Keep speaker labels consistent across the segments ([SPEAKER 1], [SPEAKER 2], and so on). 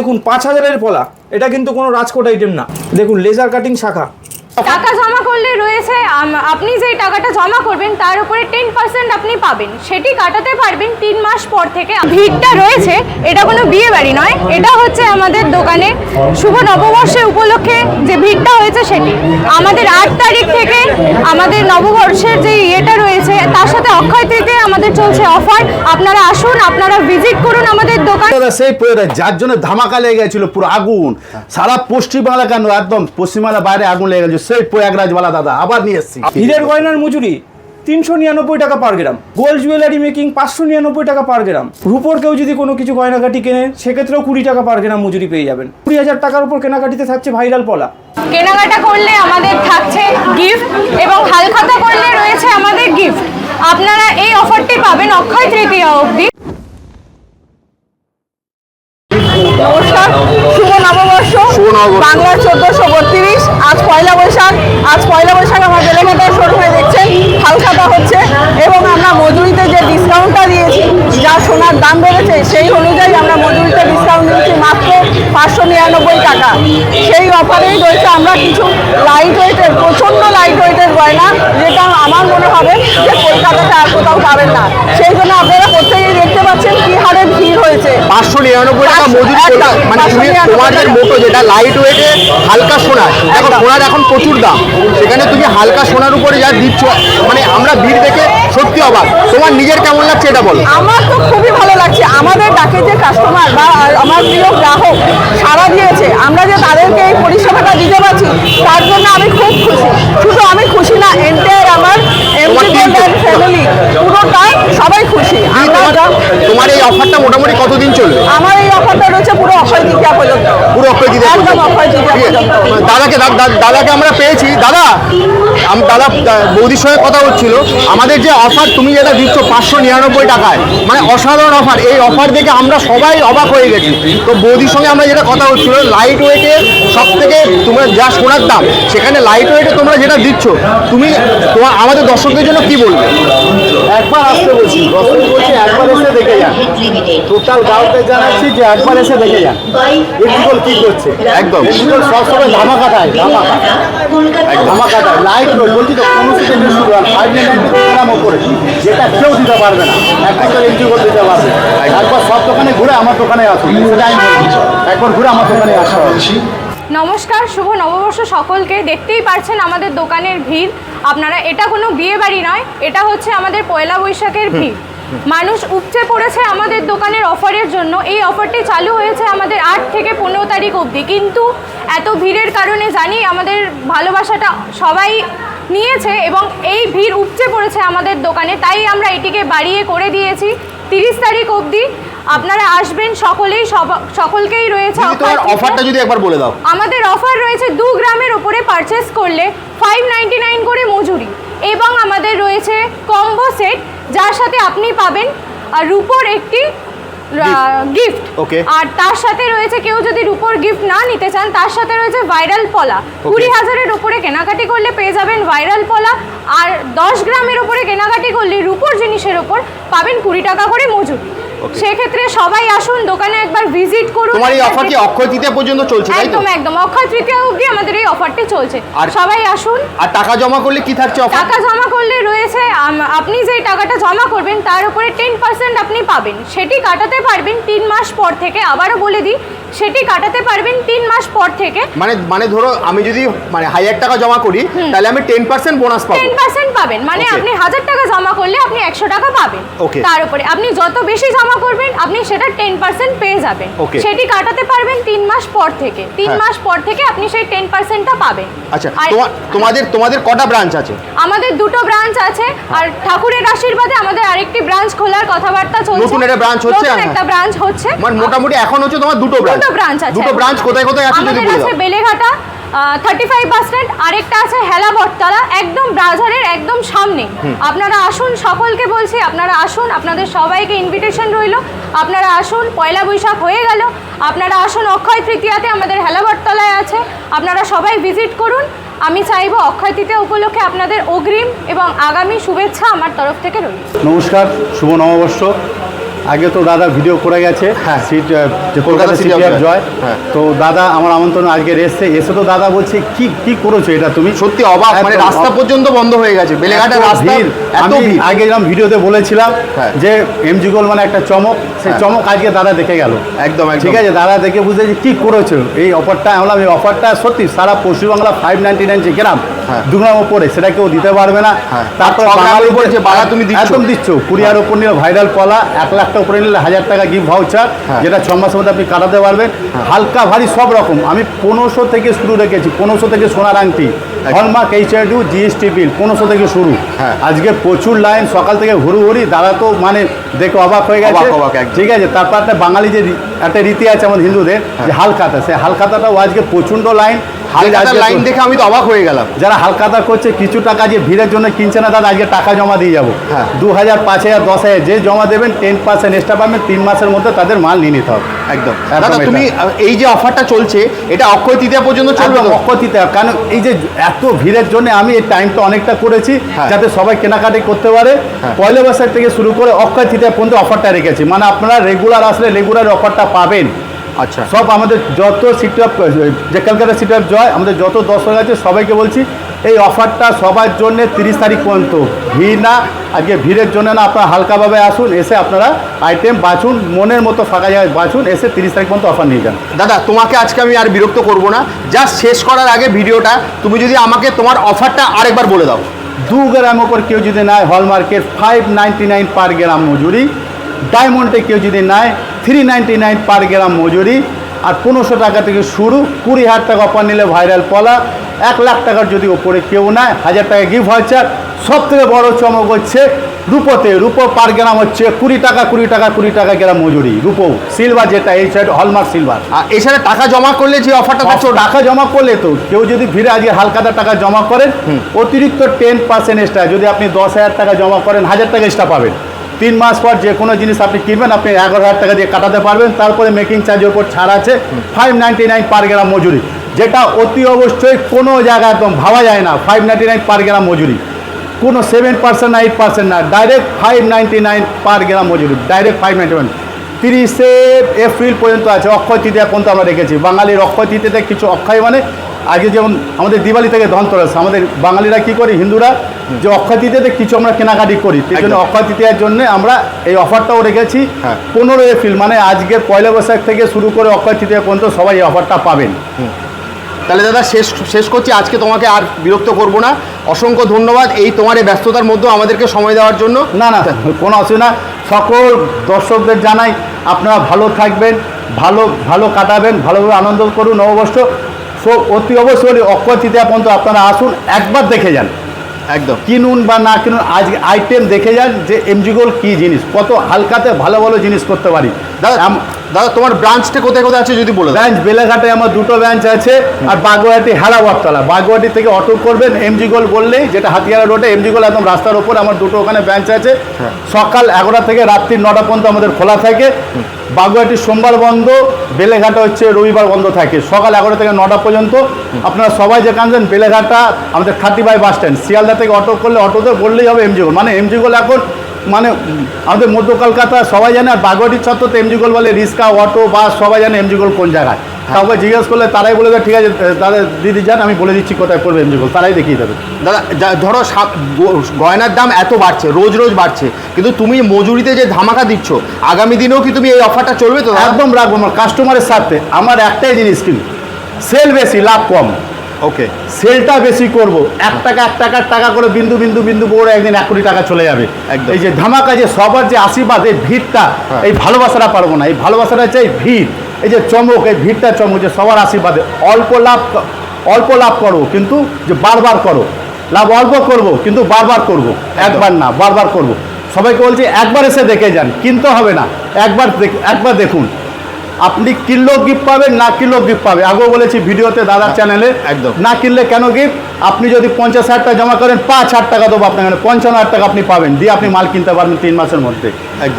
[SPEAKER 1] দেখুন, পাঁচ হাজারের পলা এটা কিন্তু কোনো রাজকোট আইটেম না। দেখুন লেজার কাটিং শাখা।
[SPEAKER 2] টাকা জমা করলে রয়েছে আপনি যে টাকাটা জমা করবেন, তার উপরে টেন পার্সেন্ট আপনি পাবেন। সেটি কাটাতে পারবেন তিন মাস পর থেকে। ভিড়টা রয়েছে, এটা কোনো বিয়ে বাড়ি নয়, এটা হচ্ছে আমাদের দোকানে শুভ নববর্ষের উপলক্ষে যে ভিড়টা হয়েছে সেটি। আমাদের আট তারিখ থেকে আমাদের নববর্ষের যে ইয়েটা রয়েছে তার সাথে অক্ষয় তৃতীয় আমাদের চলছে অফার আপনারা আসুন আপনারা ভিজিট করুন আমাদের দোকান।
[SPEAKER 3] দাদা সেই প্রয়োগ যার জন্য ধামাকা লেগে গেছিল পুরো আগুন। সারা পশ্চিমবাংলা কেন? একদম পশ্চিমবাংলা বাইরে আগুন লেগে গেছিল। সেই প্রয়াগরাজওয়ালা দাদা আবার নিয়ে এসেছি।
[SPEAKER 1] হীরের গয়নার মজুরি তিনশো নিরানব্বই টাকা per gram gold jewellery making পাঁচশো নিরানব্বই টাকা পার গ্রাম রুপোর কেউ যদি কোনো কিছু গয়নাকাটি কেনে সেক্ষেত্রেও কুড়ি টাকা পার গ্রাম মজুরি পেয়ে যাবেন। কুড়ি হাজার টাকার উপর কেনাকাটিতে থাকছে ভাইরাল পলা।
[SPEAKER 2] কেনাকাটা করলে আমাদের থাকছে গিফট এবং হালখাতা করলে রয়েছে আমাদের গিফট আপনারা এই অফারটি পাবেন অক্ষয় তৃতীয়া অবধি।
[SPEAKER 4] নমস্কার শুভ নববর্ষ। বাংলা চোদ্দশো বত্রিশ। আজ পয়লা বৈশাখ। আজ পয়লা বৈশাখ আমার বেলেঘাটার শোরুমে দেখছেন হালখাতা হচ্ছে। এবং আমরা মজুরিতে যে ডিসকাউন্টটা দিয়েছি যা সোনার দাম বেড়েছে সেই অনুযায়ী আমরা মজুরিতে ডিসকাউন্ট দিয়েছি মাত্র পাঁচশো নিরানব্বই টাকা। সেই অফারেই রয়েছে আমরা কিছু লাইট ওয়েটের প্রচণ্ড লাইট ওয়েটের গয়না যেটা আমার মনে হবে কোথাও পাবেন না। সেই জন্য আপনারা প্রত্যেকেই দেখতে পাচ্ছেন কি হারে ভিড় হয়েছে।
[SPEAKER 5] পাঁচশো নিরানব্বই টাকা মজুরি মানে তুমি
[SPEAKER 4] 599
[SPEAKER 5] তোমাদের মোটো যেটা লাইট ওয়েটে হালকা সোনার দেখো সোনার এখন প্রচুর দাম। সেখানে তুমি হালকা সোনার উপরে যা দিচ্ছ মানে আমরা ভিড় দেখে সত্যি অবাক। তোমার নিজের কেমন লাগছে এটা বলো।
[SPEAKER 4] আমার তো খুবই ভালো লাগছে। আমাদের ডাকে যে কাস্টমার বা আমার প্রিয় গ্রাহক সারা দিয়েছে আমরা যে তাদেরকে এই পরিষেবাটা দিতে পারছি তার জন্য আমি খুব খুশি। শুধু আমি খুশি না এন্টায়ার আমার
[SPEAKER 5] এমপি
[SPEAKER 4] ফ্যামিলি পুরোটা সবাই খুশি।
[SPEAKER 5] তোমার এই অফারটা মোটামুটি কতদিন চলবে?
[SPEAKER 4] আমার এই অফারটা রয়েছে পুরো অক্ষয় তৃতীয়া পর্যন্ত।
[SPEAKER 5] পুরো অক্ষয় তৃতীয়া
[SPEAKER 4] একদম অক্ষয় তৃতীয়া পর্যন্ত।
[SPEAKER 5] দাদাকে দাদাকে আমরা পেয়েছি। দাদা আম দাদা বৌদির সঙ্গে কথা হচ্ছিল। আমাদের যে অফার তুমি যেটা দিচ্ছ পাঁচশো নিরানব্বই টাকায় মানে অসাধারণ অফার এই অফার দেখে আমরা সবাই অবাক হয়ে গেছি। তো বৌদির সঙ্গে আমরা যেটা কথা হচ্ছিল লাইট ওয়েটে সব থেকে তোমরা যা সোনার দাম সেখানে লাইট ওয়েটে তোমরা যেটা দিচ্ছ তুমি তোমার আমাদের দর্শকদের জন্য কি বলবে?
[SPEAKER 3] একবার আসতে বলছি। দর্শক বলছি একবার এসে দেখে যান। টোটাল গাঁওতে জানাচ্ছি যে একবার এসে দেখে যান। ইলেকট্রিক্যাল কি করছে?
[SPEAKER 5] একদম।
[SPEAKER 3] ইলেকট্রিক্যাল সবসময় দেয় লাইট রোড বলছি তো কোনো থেকে শুরু আর ফাইভ গ্রাম ওপরে যেটা কেউ দিতে পারবে না। একবার ইলেকট্রিক্যাল দিতে পারবে। একবার সব দোকানে ঘুরে আমার দোকানে আসুন। সেটা আমি একবার ঘুরে আমার দোকানে আসা
[SPEAKER 2] নমস্কার শুভ নববর্ষ সকলকে। দেখতেই পারছেন আমাদের দোকানের ভিড়। আপনারা এটা কোনো বিয়ে বাড়ি নয় এটা হচ্ছে আমাদের পয়লা বৈশাখের ভিড়। মানুষ উপচে পড়েছে আমাদের দোকানের অফারের জন্য। এই অফারটি চালু হয়েছে আমাদের আট থেকে পনেরো তারিখ অবধি। কিন্তু এত ভিড়ের কারণে জানি আমাদের ভালোবাসাটা সবাই নিয়েছে এবং এই ভিড় উপচে পড়েছে আমাদের দোকানে। তাই আমরা এটিকে বাড়িয়ে করে দিয়েছি। তিরিশ তারিখ অবধি আপনারা আসবেন সকলেই সব- সকলকেই রয়েছে
[SPEAKER 5] অফারটা যদি একবার বলে দাও।
[SPEAKER 2] আমাদের অফার রয়েছে দু গ্রামের উপরে পারচেস করলে ফাইভ নাইনটি নাইন করে মজুরি। এবং আমাদের রয়েছে কম্বো সেট যার সাথে আপনি পাবেন আর রুপোর একটি গিফট
[SPEAKER 5] ওকে
[SPEAKER 2] আর তার সাথে রয়েছে কেউ যদি রুপোর গিফট না নিতে চান তার সাথে রয়েছে ভাইরাল পলা কুড়ি হাজারের উপরে কেনাকাটি করলে পেয়ে যাবেন ভাইরাল পলা আর দশ গ্রামের উপরে কেনাকাটি করলে রুপোর জিনিসের উপর পাবেন কুড়ি টাকা করে মজুরি। সেক্ষেত্রে সবাই আসুন দোকানে একবার ভিজিট করুন।
[SPEAKER 5] তোমার এই অফার কি অক্ষয় তৃতীয়া পর্যন্ত চলছে তাই তো?
[SPEAKER 2] একদম একদম। অক্ষয় তৃতীয়া অবধি আমাদের এই অফারটি চলছে।
[SPEAKER 5] আর-
[SPEAKER 2] সবাই আসুন।
[SPEAKER 5] আর টাকা জমা করলে কি থাকছে অফার
[SPEAKER 2] টাকা জমা করলে রয়েছে আপনি যে টাকাটা জমা করবেন তার উপরে টেন পার্সেন্ট আপনি পাবেন। সেটি কাটাতে পারবেন তিন মাস পর থেকে। আবারও বলে দিই সেটি কাটাতে পারবেন তিন মাস পর থেকে।
[SPEAKER 5] মানে মানে ধরো আমি যদি মানে হাজার টাকা জমা করি তাহলে আমি টেন পার্সেন্ট বোনাস পাবো।
[SPEAKER 2] টেন পার্সেন্ট পাবেন মানে আপনি হাজার টাকা জমা করলে আপনি একশো টাকা পাবেন. তার উপরে আপনি যত বেশি জমা করবেন আপনি সেটা টেন পার্সেন্ট পেয়ে যাবেন. সেটি কাটাতে পারবেন তিন মাস পর থেকে। তিন
[SPEAKER 5] হ্যাঁ।
[SPEAKER 2] মাস পর থেকে আপনি সেই টেন পার্সেন্টটা পাবেন।
[SPEAKER 5] আচ্ছা তোমাদের তোমাদের কটা ব্রাঞ্চ আছে?
[SPEAKER 2] আমাদের দুটো ব্রাঞ্চ আছে আর ঠাকুরের আশীর্বাদে আমাদের আরেকটি ব্রাঞ্চ খোলার কথাবার্তা চলছে।
[SPEAKER 5] নতুন একটা branch হচ্ছে?
[SPEAKER 2] নতুন একটা ব্রাঞ্চ হচ্ছে।
[SPEAKER 5] মানে মোটামুটি এখন হচ্ছে তোমার দুটো ব্রাঞ্চ
[SPEAKER 2] দুটো ব্রাঞ্চ আছে
[SPEAKER 5] দুটো ব্রাঞ্চ কোথায় কোথায় আছে যদি
[SPEAKER 2] আমাদের
[SPEAKER 5] বলে
[SPEAKER 2] আছে Beleghata thirty five bus stand আরেকটা আছে হেলা বটতলা একদম বাজারের একদম সামনে। আপনারা আসুন সকলকে বলছি আপনারা আসুন আপনাদের সবাইকে ইনভিটেশন রইল। আপনারা আসুন পয়লা বৈশাখ হয়ে গেল। আপনারা আসুন অক্ষয় তৃতীয়াতে আমাদের হেলা বটতলায় আছে। আপনারা সবাই ভিজিট করুন। আমি চাইব অক্ষয় তৃতীয়া উপলক্ষে আপনাদের অগ্রিম এবং আগামী শুভেচ্ছা আমার তরফ থেকে রইল।
[SPEAKER 3] নমস্কার শুভ নববর্ষ। আগে তো দাদা ভিডিও করে গেছে
[SPEAKER 5] হ্যাঁ।
[SPEAKER 3] City
[SPEAKER 5] Kolkata
[SPEAKER 3] of joy.
[SPEAKER 5] হ্যাঁ।
[SPEAKER 3] তো দাদা আমার আমন্ত্রণ আজকে এসছে। এসে তো দাদা বলছে কি কি করেছ এটা তুমি?
[SPEAKER 5] সত্যি অবাক মানে রাস্তা পর্যন্ত বন্ধ হয়ে গেছে রাস্তা
[SPEAKER 3] আমি আগে যেরকম ভিডিওতে বলেছিলাম
[SPEAKER 5] হ্যাঁ।
[SPEAKER 3] যে এমজি গোল মানে একটা চমক। সেই
[SPEAKER 5] হ্যাঁ।
[SPEAKER 3] চমক আজকে দাদা দেখে গেল।
[SPEAKER 5] একদম
[SPEAKER 3] ঠিক আছে দাদা দেখে বুঝতে যে কি করেছ? এই অফারটা আমি বললাম এই অফারটা সত্যি সারা পশ্চিমবাংলা ফাইভ নাইনটি নাইন যে গ্রাম
[SPEAKER 5] হ্যাঁ।
[SPEAKER 3] দু গ্রাম ওপরে সেটা কেউ দিতে পারবে না।
[SPEAKER 5] হ্যাঁ।
[SPEAKER 3] তারপর বাঙালিদের-
[SPEAKER 5] উপরে যে বাড়া তুমি
[SPEAKER 3] একদম দিচ্ছ কুড়িয়ার ওপর নিলে ভাইরাল কলা এক লাখ টাকা উপরে নিলে হাজার টাকা গিফট ভাউচার
[SPEAKER 5] হ্যাঁ।
[SPEAKER 3] যেটা ছ মাসের মধ্যে আপনি কাটাতে পারবেন। হালকা ভারী সব রকম। আমি পনেরোশো থেকে শুরু রেখেছি পনেরোশো থেকে সোনার আংটি। Hallmark H I two GST bill পনেরোশো থেকে শুরু। আজকে প্রচুর লাইন সকাল থেকে হুড়ু হুড়ি দাদা তো মানে দেখে অবাক হয়ে গেছে। ঠিক আছে তারপর একটা বাঙালি যে একটা রীতি আছে আমাদের হিন্দুদের যে হালকাতা সেই হালকাতাটাও আজকে প্রচণ্ড লাইন
[SPEAKER 5] লাইন দেখে আমি তো অবাক হয়ে গেলাম।
[SPEAKER 3] যারা হালকাতা করছে কিছু টাকা যে ভিড়ের জন্য কিনছে না দাদা আজকে টাকা জমা দিয়ে যাব।
[SPEAKER 5] হ্যাঁ।
[SPEAKER 3] দু হাজার পাঁচ হাজার দশ হাজার যে জমা দেবেন টেন পার্সেন্ট এক্সট্রা পাবেন তিন মাসের মধ্যে তাদের মাল নিয়ে নিতে হবে।
[SPEAKER 5] একদম। দাদা তুমি এই যে অফারটা চলছে এটা অক্ষয় তৃতীয়া পর্যন্ত চলবে
[SPEAKER 3] একদম
[SPEAKER 5] তো
[SPEAKER 3] কারণ এই যে এত ভিড়ের জন্য আমি এই টাইমটা অনেকটা করেছি
[SPEAKER 5] হ্যাঁ।
[SPEAKER 3] যাতে সবাই কেনাকাটি করতে পারে।
[SPEAKER 5] হ্যাঁ।
[SPEAKER 3] পয়লা বৈশাখ থেকে শুরু করে অক্ষয় তৃতীয়া পর্যন্ত অফারটা রেখেছি। মানে আপনারা রেগুলার আসলে রেগুলার অফারটা পাবেন।
[SPEAKER 5] আচ্ছা।
[SPEAKER 3] সব আমাদের যত সিটি অফ যে কলকাতা সিটি অফ জয় আমাদের যত দর্শক আছে সবাইকে বলছি এই অফারটা সবার জন্য তিরিশ তারিখ পর্যন্ত। ভিড় না আজকে ভিড়ের জন্য না আপনারা হালকাভাবে আসুন এসে আপনারা আইটেম বাছুন মনের মতো ফাঁকা জায়গায় বাছুন এসে তিরিশ তারিখ পর্যন্ত অফার নিয়ে যান।
[SPEAKER 5] দাদা তোমাকে আজকে আমি আর বিরক্ত করব না। জাস্ট শেষ করার আগে ভিডিওটা তুমি যদি আমাকে তোমার অফারটা আরেকবার বলে দাও।
[SPEAKER 3] দু গ্রাম ওপর কেউ যদি নেয় হলমার্কের five ninety nine per gram মজুরি। ডায়মন্ডে কেউ যদি নেয় three ninety nine per gram মজুরি আর পনেরোশো টাকা থেকে শুরু কুড়ি হাজার টাকা অফার নিলে ভাইরাল পলা। এক লাখ টাকার যদি ওপরে কেউ নেয় হাজার টাকা গিফট ভাউচার সব থেকে বড়ো চমক হচ্ছে রূপোতে রূপো পার গ্রাম হচ্ছে কুড়ি টাকা কুড়ি টাকা কুড়ি টাকা গ্রাম মজুরি। রূপো সিলভার যেটা এই সাইড হলমার্ক সিলভার
[SPEAKER 5] আর এছাড়া টাকা জমা করলে যে অফারটা থাকছে
[SPEAKER 3] টাকা জমা করলে তো কেউ যদি ভিড়ে আজকে হালকাতা টাকা জমা করেন অতিরিক্ত টেন পার্সেন্ট এক্সট্রা যদি আপনি দশ হাজার টাকা জমা করেন হাজার টাকা এক্সট্রা পাবেন। তিন মাস পর যে কোনো জিনিস আপনি কিনবেন, আপনি এগারো হাজার টাকা দিয়ে কাটাতে পারবেন। তারপরে মেকিং চার্জের উপর ছাড় আছে five ninety nine per gram মজুরি, যেটা অতি অবশ্যই কোনো জায়গায় একদম ভাবা যায় না five ninety nine per gram মজুরি। কোনো সেভেন পার্সেন্ট না এইট পার্সেন্ট না direct five ninety nine per gram মজুরি ডাইরেক্ট ফাইভ নাইনটি নাইন তিরিশে এপ্রিল পর্যন্ত আছে, অক্ষয় তৃতীয়া পর্যন্ত আমরা রেখেছি। বাঙালির অক্ষয় তৃতীয়তে কিছু অক্ষয় মানে আগে যেমন আমাদের দিওয়ালি থেকে ধনতেরাস, আমাদের বাঙালিরা কি করি, হিন্দুরা যে অক্ষয় তৃতীয়তে কিছু আমরা কেনাকাটি করি সেই জন্য। অক্ষয় তৃতীয়ার জন্য আমরা এই অফারটাও রেখেছি।
[SPEAKER 5] হ্যাঁ।
[SPEAKER 3] পনেরো এপ্রিল মানে আজকের পয়লা বৈশাখ থেকে শুরু করে অক্ষয় তৃতীয়া পর্যন্ত সবাই এই অফারটা পাবেন।
[SPEAKER 5] তাহলে দাদা শেষ শেষ করছি। আজকে তোমাকে আর বিরক্ত করব না। অসংখ্য ধন্যবাদ। এই তোমার এই ব্যস্ততার মধ্যেও আমাদেরকে সময় দেওয়ার জন্য।
[SPEAKER 3] না না কোনো অসুবিধা না। সকল দর্শকদের জানাই আপনারা ভালো থাকবেন ভালো ভালো কাটাবেন ভালোভাবে আনন্দ করুন নববর্ষ। অতি অবশ্যই অক্ষয় তৃতীয়া পর্যন্ত আপনারা আসুন একবার দেখে যান।
[SPEAKER 5] একদম।
[SPEAKER 3] কিনুন বা না কিনুন, আজকে আইটেম দেখে যান যে এমজি গোল্ড কী জিনিস, কত হালকাতে ভালো ভালো জিনিস করতে পারি।
[SPEAKER 5] দাদা দাদা তোমার ব্রাঞ্চটা কোথায় কোথায় আছে যদি বলে
[SPEAKER 3] ব্রাঞ্চ বেলাঘাটে আমার দুটো ব্রাঞ্চ আছে আর বাগুয়াটি হেলাবরতলা বাগুয়াটি থেকে অটো করবেন এমজি গোল বললেই যেটা হাতিয়ারা রোডে এমজি গোল একদম রাস্তার ওপর আমার দুটো ওখানে ব্রাঞ্চ আছে। সকাল এগারোটা থেকে রাত্রি নটা পর্যন্ত আমাদের খোলা থাকে। বাগুয়াটি সোমবার বন্ধ বেলেঘাটা হচ্ছে রবিবার বন্ধ থাকে। সকাল এগারোটা থেকে নটা পর্যন্ত। আপনারা সবাই যেখানে যান বেলেঘাটা আমাদের thirty by bus stand Sealdah থেকে অটো করলে অটোতে বললেই হবে এমজি গোল। মানে এমজি গোল এখন মানে আমাদের মধ্য কলকাতা সবাই জানে আর বাগুয়াটির চত্বর এমজি গোল বলে রিক্সা অটো বাস সবাই জানে এমজি গোল কোন জায়গায়। কাউকে জিজ্ঞেস করলে তারাই বলে দেবে ঠিক আছে দাদা দিদি যান আমি বলে দিচ্ছি কোথায় পড়বে এমজি গোল তারাই দেখিয়ে দেবে।
[SPEAKER 5] দাদা যা- ধরো গয়নার দাম এত বাড়ছে রোজ রোজ বাড়ছে কিন্তু তুমি মজুরিতে যে ধামাকা দিচ্ছ আগামী দিনেও কি তুমি এই অফারটা চলবে তো
[SPEAKER 3] একদম রাখব আমার কাস্টমারের সাথে আমার একটাই জিনিস কিন সেল বেশি লাভ কম।
[SPEAKER 5] ওকে
[SPEAKER 3] সেলটা বেশি করব। এক টাকা এক টাকার টাকা করে বিন্দু বিন্দু বিন্দু করে একদিন এক কোটি টাকা চলে যাবে। এই যে ধামাকা যে সবার যে আশীর্বাদ এই ভিড়টা
[SPEAKER 5] হ্যাঁ।
[SPEAKER 3] এই ভালোবাসাটা পারব না। এই ভালোবাসাটা চাই ভিড়। এই যে চমক এই ভিড়টা চমক যে সবার আশীর্বাদে অল্প লাভ অল্প লাভ করো কিন্তু যে বারবার করো। লাভ অল্প করব কিন্তু বারবার করব। একবার না বারবার করব। সবাইকে বলছি একবার এসে দেখে যান কিনতে হবে না। একবার দেখ- একবার দেখুন। আপনি কিনলেও গিফট পাবেন না কিনলেও গিফট পাবে। আগেও বলেছি ভিডিওতে দাদার চ্যানেলে
[SPEAKER 5] একদম।
[SPEAKER 3] না কিনলে কেন গিফট আপনি যদি পঞ্চাশ হাজার টাকা জমা করেন পাঁচ হাজার টাকা দেবো আপনার এখানে পঞ্চান্ন হাজার টাকা আপনি পাবেন। দিয়ে আপনি মাল কিনতে পারবেন তিন মাসের মধ্যে।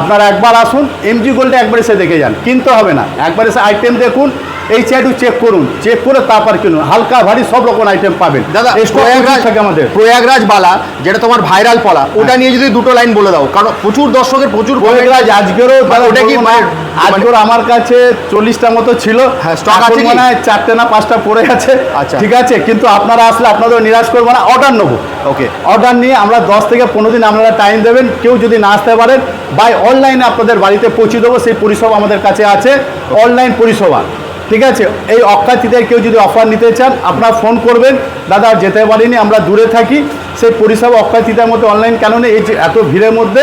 [SPEAKER 3] আপনারা একবার আসুন এমজি গোল্ডে একবার এসে দেখে যান। কিনতে হবে না। একবার এসে আইটেম দেখুন এই চেয়ারটু চেক করুন চেক করে তারপর কিনুন। হালকা ভারী সব রকম আইটেম পাবেন।
[SPEAKER 5] দাদা প্রয়াগরাজ
[SPEAKER 3] থাকে আমাদের।
[SPEAKER 5] প্রয়াগরাজ বালা যেটা তোমার ভাইরাল পলা ওটা নিয়ে যদি দুটো লাইন বলে দাও কারণ প্রচুর দর্শকের প্রচুর
[SPEAKER 3] প্রয়াগরাজ আজকেরও দাদা
[SPEAKER 5] ওটা কি মানে-
[SPEAKER 3] আজকের আমার কাছে চল্লিশটা মতো ছিল।
[SPEAKER 5] হ্যাঁ, stock
[SPEAKER 3] এখন
[SPEAKER 5] আছে?
[SPEAKER 3] মনে হয় চারটে না পাঁচটা পড়ে আছে।
[SPEAKER 5] আচ্ছা।
[SPEAKER 3] ঠিক আছে কিন্তু আপনারা আসলে আপনাদের নিরাশ করব না অর্ডার নেব।
[SPEAKER 5] ওকে
[SPEAKER 3] অর্ডার নিয়ে আমরা দশ থেকে পনেরো দিন আপনারা টাইম দেবেন কেউ যদি না আসতে পারেন বাই অনলাইনে আপনাদের বাড়িতে পৌঁছে দেবো সেই পরিষেবা আমাদের কাছে আছে। অনলাইন পরিষেবা। ঠিক আছে? এই অক্ষাতিতে কেউ যদি অফার নিতে চান আপনারা ফোন করবেন। দাদা যেতে পারিনি আমরা দূরে থাকি। সেই পরিষেবা অক্ষয়তিতার মধ্যে অনলাইন কেন নেই? এই যে এত ভিড়ের মধ্যে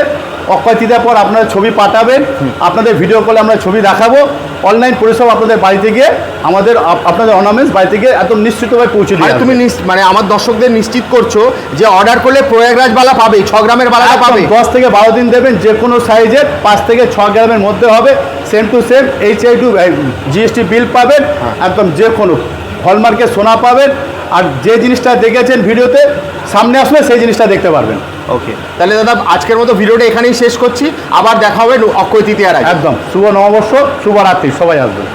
[SPEAKER 3] অক্ষয়তিতার পর আপনারা ছবি পাঠাবেন। আপনাদের ভিডিও কলে আমরা ছবি দেখাবো। অনলাইন পরিষেবা আপনাদের বাড়িতে গিয়ে আমাদের আপনাদের অর্নামেন্টস বাড়িতে গিয়ে একদম নিশ্চিতভাবে পৌঁছে দিয়ে
[SPEAKER 5] মানে তুমি মানে আমার দর্শকদের নিশ্চিত করছ যে অর্ডার করলে প্রয়াগরাজ বালা পাবে ছ গ্রামের বালাটা পাবে।
[SPEAKER 3] দশ থেকে বারো দিন দেবেন যে কোনো সাইজের পাঁচ থেকে ছ গ্রামের মধ্যে হবে। Same to same H I two GST bill পাবেন একদম যে কোনো হলমার্কে সোনা পাবেন আর যে জিনিসটা দেখেছেন ভিডিওতে সামনে আসলে সেই জিনিসটা দেখতে পারবেন।
[SPEAKER 5] ওকে তাহলে দাদা আজকের মতো ভিডিওটা এখানেই শেষ করছি। আবার দেখা হবে অক্ষয় তৃতীয়ার
[SPEAKER 3] একদম। শুভ নববর্ষ শুভরাত্রি সবাই আসবেন